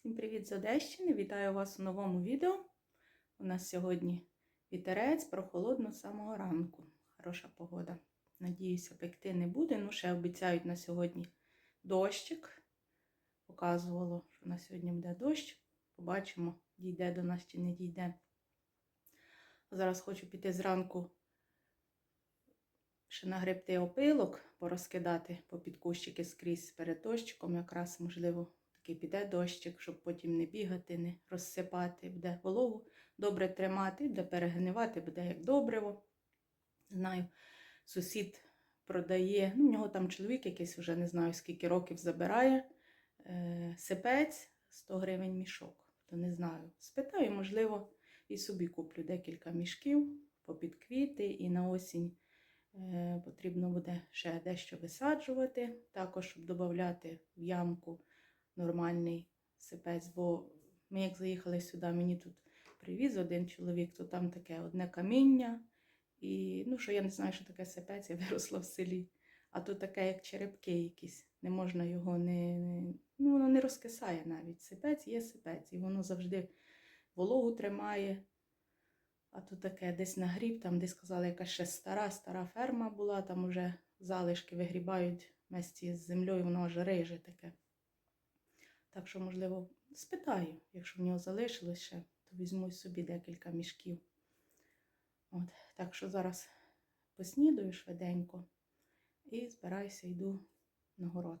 Всім привіт з Одещини! Вітаю вас у новому відео. У нас сьогодні вітерець прохолодно з самого ранку. Хороша погода. Надіюся, пекти не буде. Ну, ще обіцяють на сьогодні дощик. Показувало, що на сьогодні буде дощ. Побачимо, дійде до нас чи не дійде. Зараз хочу піти зранку ще нагребти опилок, порозкидати по підкущики скрізь перед дощиком. Якраз, можливо, такий піде дощик, щоб потім не бігати, не розсипати, буде вологу добре тримати, буде перегнивати, буде як добриво. Знаю, сусід продає, ну, в нього там чоловік якийсь вже не знаю скільки років забирає е, сипець 100 гривень мішок. То не знаю. Спитаю, можливо, і собі куплю декілька мішків попід квіти, і на осінь е, потрібно буде ще дещо висаджувати, також щоб додати в ямку нормальний сипець, бо ми як заїхали сюди, мені тут привіз один чоловік, то там таке одне каміння. І ну, що я не знаю, що таке сипець, я виросла в селі. А тут таке, як черепки якісь. Не можна його не. Ну, воно не розкисає навіть. Сипець є сипець. І воно завжди вологу тримає. А тут таке десь на гріб, там десь сказали, якась ще стара, стара ферма була, там уже залишки вигрібають вместе з землею, воно аж риже таке. Так що, можливо, спитаю, якщо в нього залишилось ще, то візьму собі декілька мішків. От, так що зараз поснідаю швиденько і збираюся, йду на город.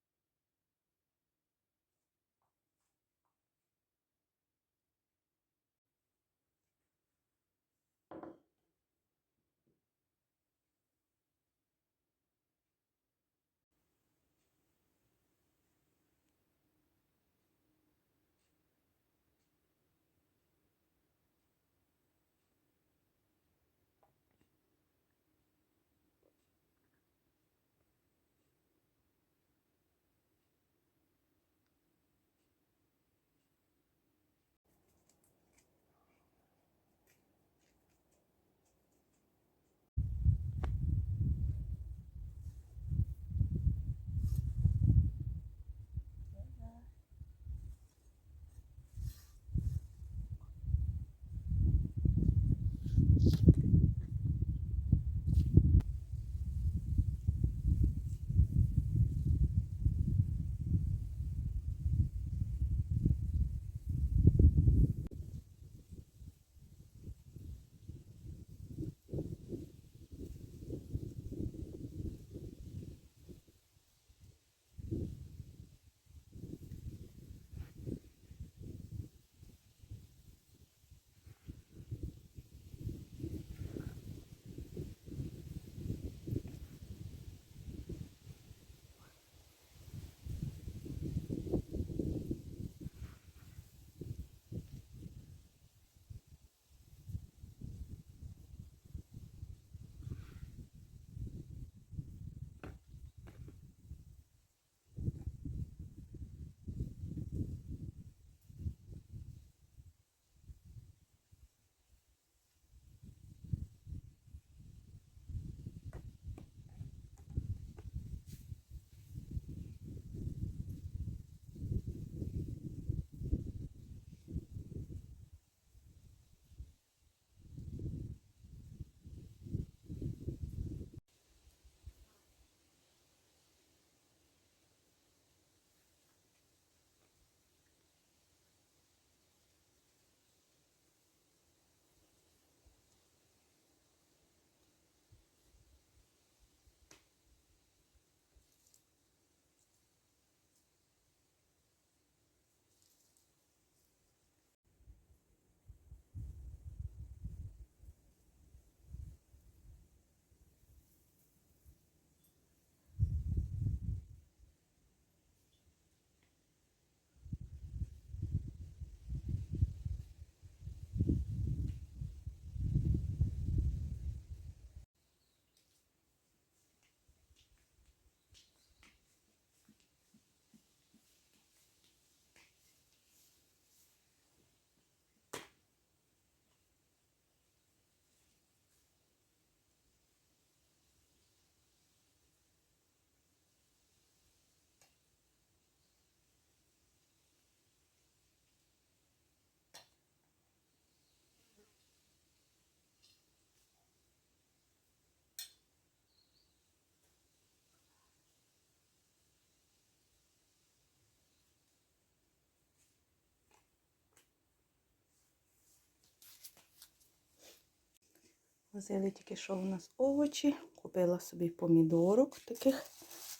Возили тільки що у нас овочі. Купила собі помідорок таких.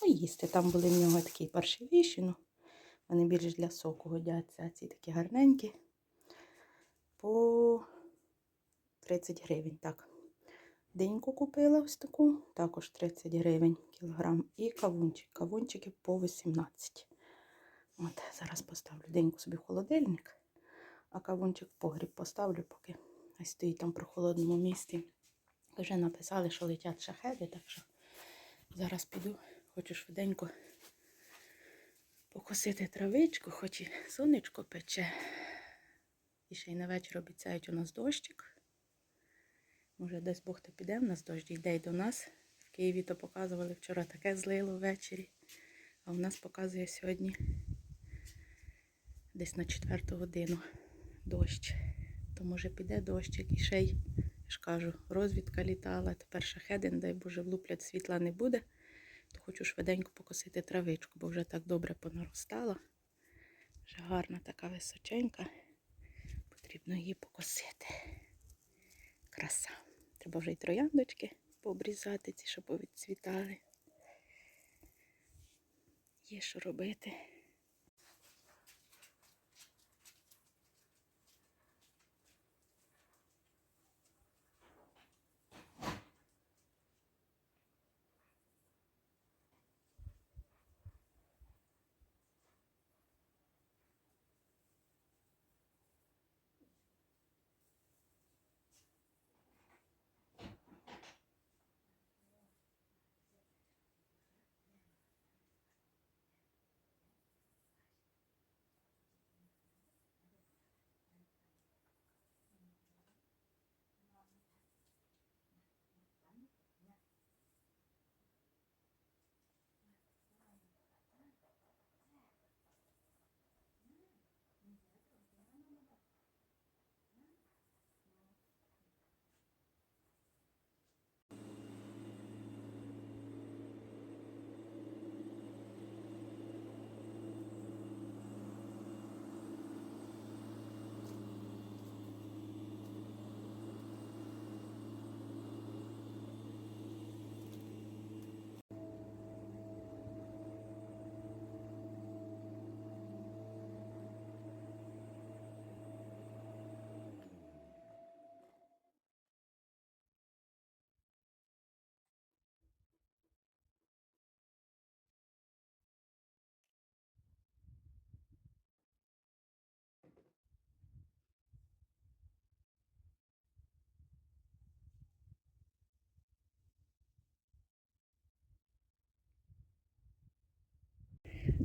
Ну, їсти. Там були в нього такі паршивіші, ну вони більш для соку годяться, а ці такі гарненькі. По 30 гривень. Так. Деньку купила ось таку, також 30 гривень кілограм. І кавунчик. Кавунчики по 18. От, зараз поставлю деньку собі в холодильник, а кавунчик в погріб поставлю, поки ось стоїть там при холодному місці. Вже написали, що летять шахеди, так що зараз піду, хочу швиденько покосити травичку, хоч і сонечко пече. І ще й на вечір обіцяють у нас дощик. Може, десь Бог то піде в нас дощ, йде й до нас. В Києві то показували вчора таке злило ввечері. А у нас показує сьогодні десь на четверту годину дощ. То може піде дощик і ще й, ж кажу, розвідка літала. Тепер шахеди, не дай Боже, влуплять світла не буде. То хочу швиденько покосити травичку, бо вже так добре понаростала. Вже гарна така височенька. Потрібно її покосити. Краса. Треба вже й трояндочки пообрізати, ці, щоб відцвітали. Є що робити.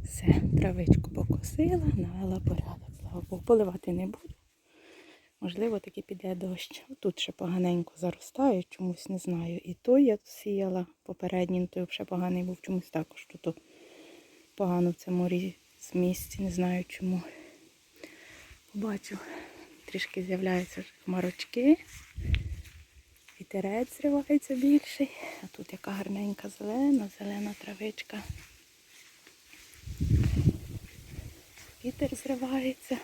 Все, травичку покосила, навела порядок. Слава Богу, поливати не буду. Можливо, таки піде дощ. Тут ще поганенько заростає, чомусь не знаю. І той я сіяла попередній, той вже поганий був чомусь також. Тут погано в цьому місці, не знаю чому. Побачу, трішки з'являються хмарочки. Вітерець зривається більший. А тут яка гарненька зелена, зелена травичка. Вітер зривається.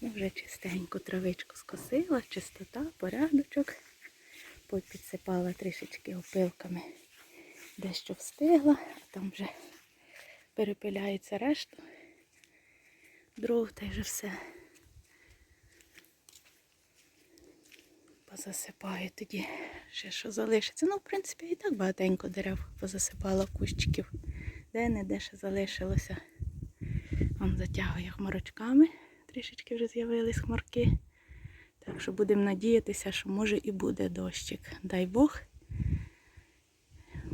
Ну, вже чистенько травичку скосила, чистота, порядочок. Підсипала трішечки опилками. Дещо встигла, а там вже перепиляється решту. Дров та й вже все. Позасипаю тоді ще що залишиться. Ну, в принципі, і так багатенько дерев позасипала кущиків. Де-не-де ще залишилося. Вам затягує хмарочками. Трішечки вже з'явились хмарки. Так що будемо надіятися, що може і буде дощик. Дай Бог.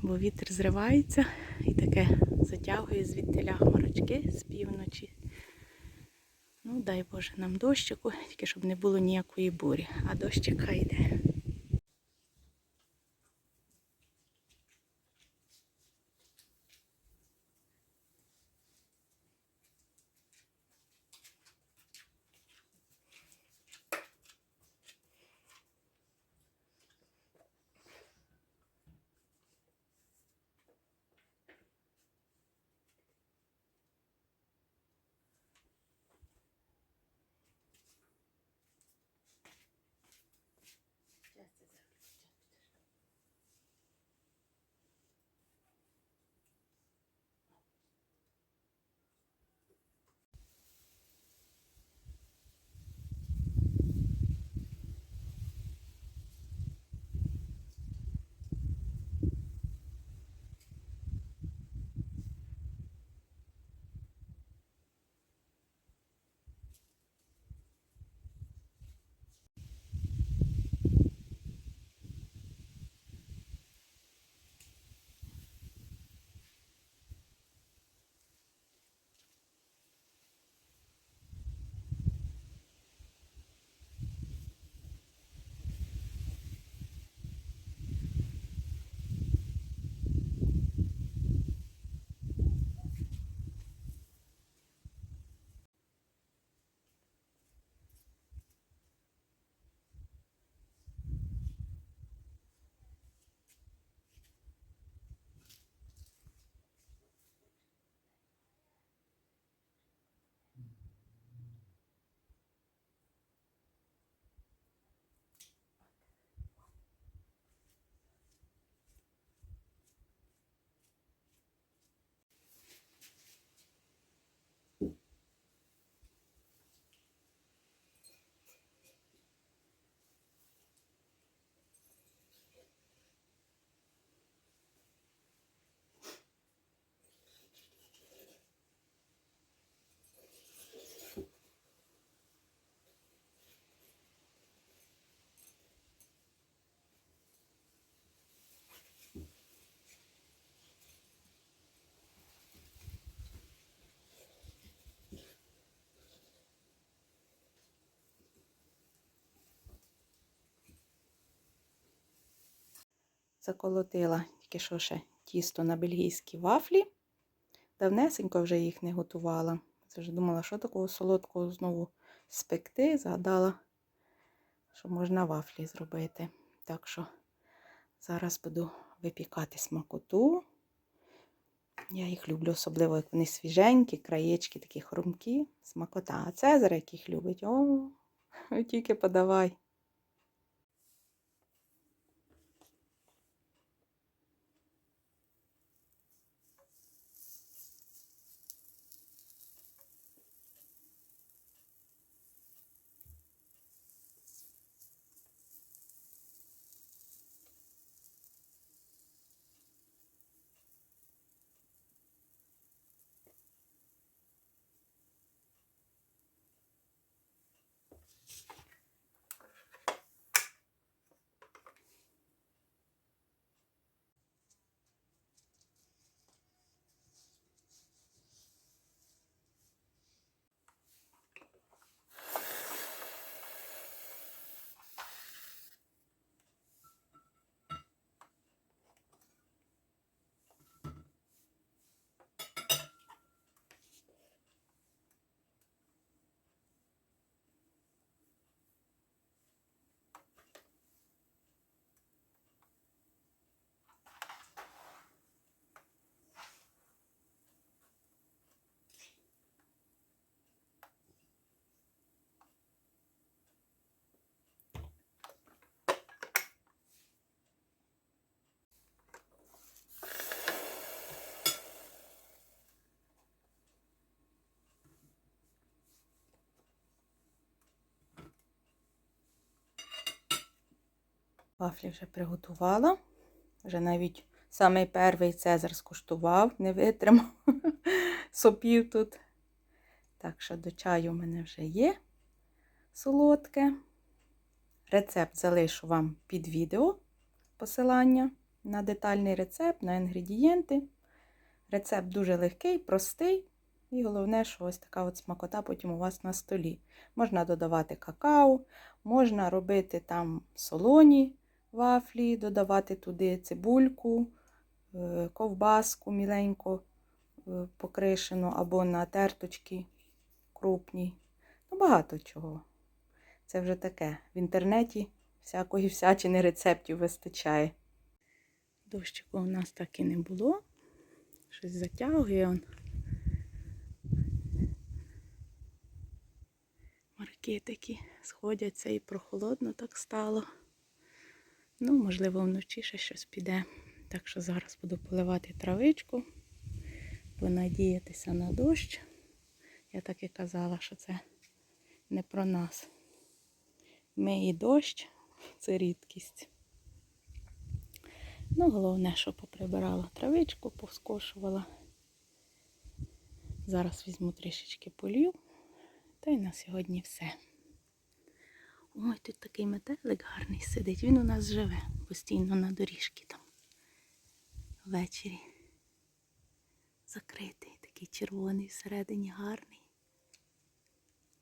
Бо вітер зривається і таке затягує звідтиля хмарочки з півночі. Ну, дай Боже нам дощику, тільки щоб не було ніякої бурі, а дощик хай йде. Заколотила тільки що ще тісто на бельгійські вафлі. Давнесенько вже їх не готувала. Це вже думала, що такого солодкого знову спекти. Згадала, що можна вафлі зробити. Так що зараз буду випікати смакоту. Я їх люблю, особливо, як вони свіженькі, краєчки такі хрумкі, смакота. А Цезар, яких любить, о, тільки подавай. Вафлі вже приготувала. Вже навіть самий перший Цезар скуштував, не витримав сопів тут. Так що до чаю в мене вже є солодке. Рецепт залишу вам під відео посилання на детальний рецепт, на інгредієнти. Рецепт дуже легкий, простий. І головне, що ось така от смакота потім у вас на столі. Можна додавати какао, можна робити там солоні вафлі, додавати туди цибульку, е, ковбаску міленько е, покришену або на терточки крупні. Ну, багато чого. Це вже таке. В інтернеті всякої всячини рецептів вистачає. Дощику у нас так і не було. Щось затягує он. Марки такі сходяться і прохолодно так стало. Ну, можливо, вночі ще щось піде. Так що зараз буду поливати травичку, понадіятися на дощ. Я так і казала, що це не про нас. Ми і дощ це рідкість. Ну, головне, що поприбирала травичку, повскошувала. Зараз візьму трішечки полів. Та й на сьогодні все. Ой, тут такий метелик гарний сидить. Він у нас живе постійно на доріжці там. Ввечері. Закритий, такий червоний всередині гарний.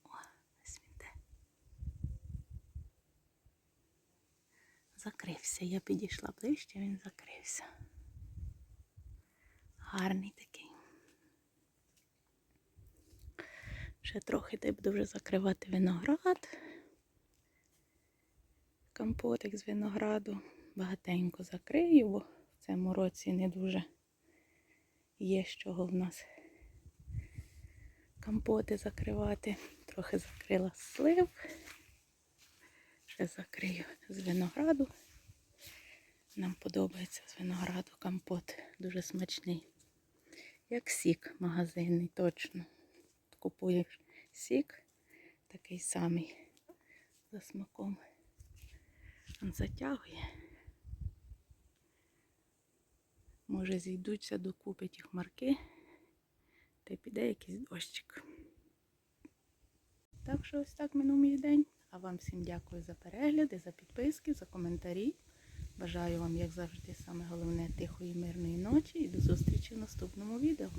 О, ось він де. Закрився. Я підійшла ближче, він закрився. Гарний такий. Ще трохи та й буду вже закривати виноград компотик з винограду. Багатенько закрию, бо в цьому році не дуже є з чого в нас компоти закривати. Трохи закрила слив. Ще закрию з винограду. Нам подобається з винограду компот. Дуже смачний. Як сік магазинний, точно. Купуєш сік, такий самий за смаком. Затягує. Може зійдуться докупи ті хмарки, та піде якийсь дощик. Так що ось так минув мій день. А вам всім дякую за перегляди, за підписки, за коментарі. Бажаю вам, як завжди, саме головне тихої, мирної ночі і до зустрічі в наступному відео.